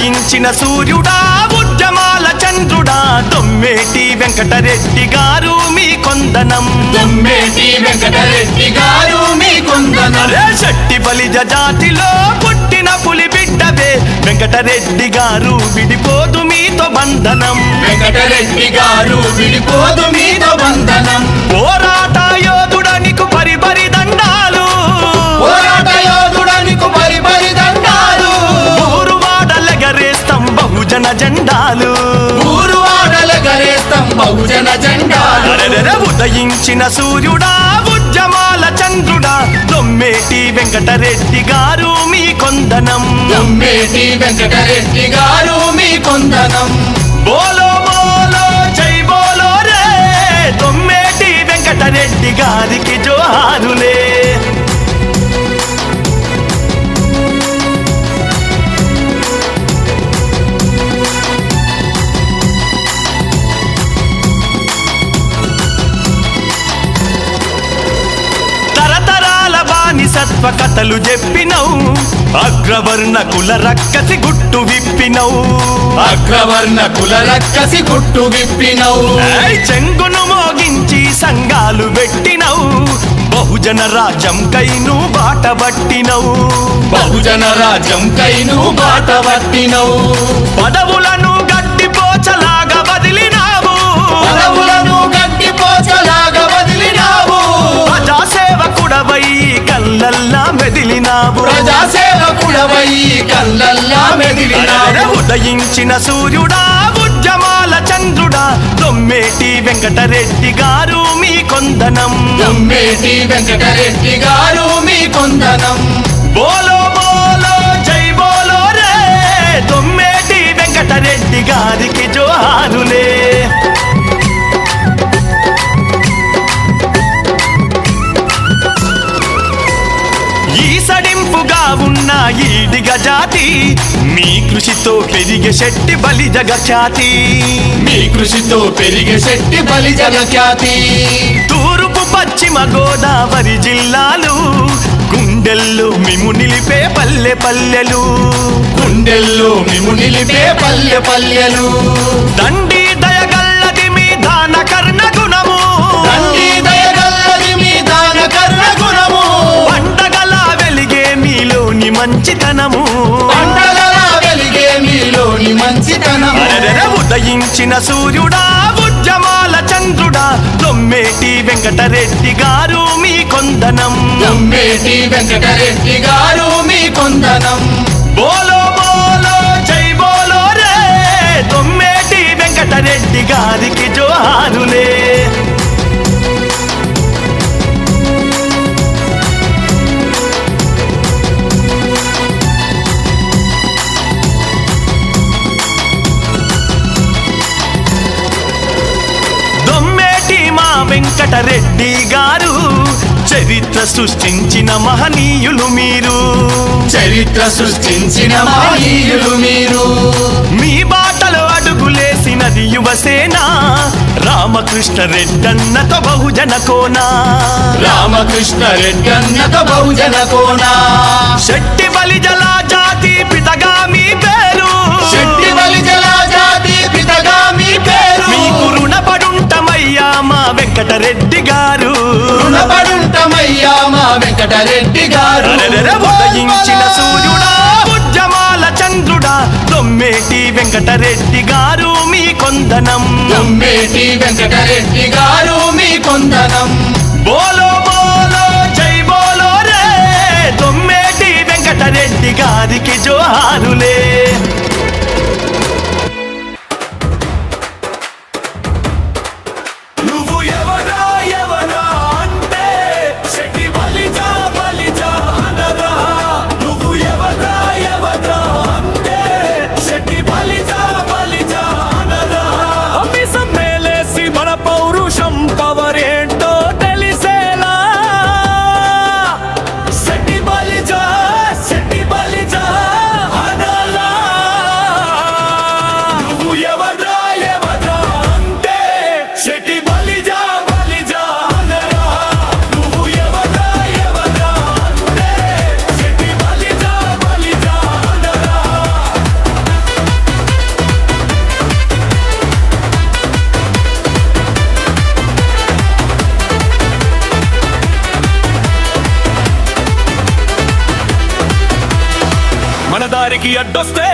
ఉదయించిన సూర్యుడా ఉద్యమాల చంద్రుడా దొమ్మేటి వెంకటరెడ్డి గారు మీ కొందనం. దొమ్మేటి వెంకటరెడ్డి గారు మీ కొందన. శెట్టి బలిజ జాతిలో పుట్టిన పులి బిడ్డవే. వెంకటరెడ్డి గారు విడిపోదు మీతో బంధనం. వెంకటరెడ్డి గారు విడిపోదు మీద వందనం పోరాట అరెరెరె ఉదయించిన సూర్యుడా ఉద్యమాల చంద్రుడా దొమ్మేటి వెంకటరెడ్డి గారు మీ కొందనం. దొమ్మేటి వెంకటరెడ్డి గారు మీ కొందనం. బోలో బోలో జై బోలో రే దొమ్మేటి వెంకటరెడ్డి గారికి జోహారులే. బానిసత్వ కథలు చెప్పినవు. అగ్రవర్ణ కుల రక్కసి గుట్టు విప్పినవు. అగ్రవర్ణ కుల రక్కసి గుట్టు విప్పినవు. చెంగును మోగించి సంఘాలు పెట్టినవు. బహుజన రాజ్యం కైను బాట పట్టినవు. బహుజన రాజ్యం కైను బాట పట్టినవు. పదవులను మెదిలినావు ప్రజాసేవకుడవై కళ్ళల్లా అరెరెరె మెదిలినావు ఉదయించిన సూర్యుడా ఉద్యమాల చంద్రుడా దొమ్మేటి వెంకటరెడ్డి గారు మీ కొందనం. దొమ్మేటి వెంకటరెడ్డి గారు మీ కొందనం. బోలో బోలో జై బోలో రే దొమ్మేటి వెంకటరెడ్డి గారికి జోహారులే. కృషితో పెరిగే శెట్టి బలి జగఖ్యాతి మీ కృషితో పెరిగే శెట్టి బలి జగఖ్యాతి తూర్పు పశ్చిమ గోదావరి జిల్లాలు గుండెల్లో మిము నిలిపే పల్లె పల్లెలు. గుండెల్లో మిము నిలిపే పల్లె పల్లెలు. దండి దయగల్లది మీ దాన కర్ణ గుణము. తండ్రి దయగల్లది మీ దాన కర్ణ గుణము. పండగల వెలిగే మీలోని మంచితనము. అరెరెరె ఉదయించిన సూర్యుడా ఉద్యమాల చంద్రుడా దొమ్మేటి వెంకటరెడ్డి గారు మీ కొందనం. దొమ్మేటి వెంకటరెడ్డి గారు మీ కొందనం. బోలో బోలో జై బోలో రే దొమ్మేటి వెంకటరెడ్డి గారికి వెంకటరెడ్డి గారు చరిత్ర సృష్టించిన మహనీయులు మీరు. చరిత్ర సృష్టించిన మహనీయులు మీరు. మీ బాటలో అడుగులేసినది యువసేన రామకృష్ణ రెడ్డన్నతో బహుజన కోనా. రామకృష్ణ రెడ్డన్నత బహుజన కోనా. శెట్టి బలిజల జాతి పితగా మీ పేరు దొమ్మేటి వెంకటరెడ్డి గారు మీ కొందనం. దొమ్మేటి వెంకటరెడ్డి గారు మీ కొందనం. బోలో దారికి అడ్డొస్తే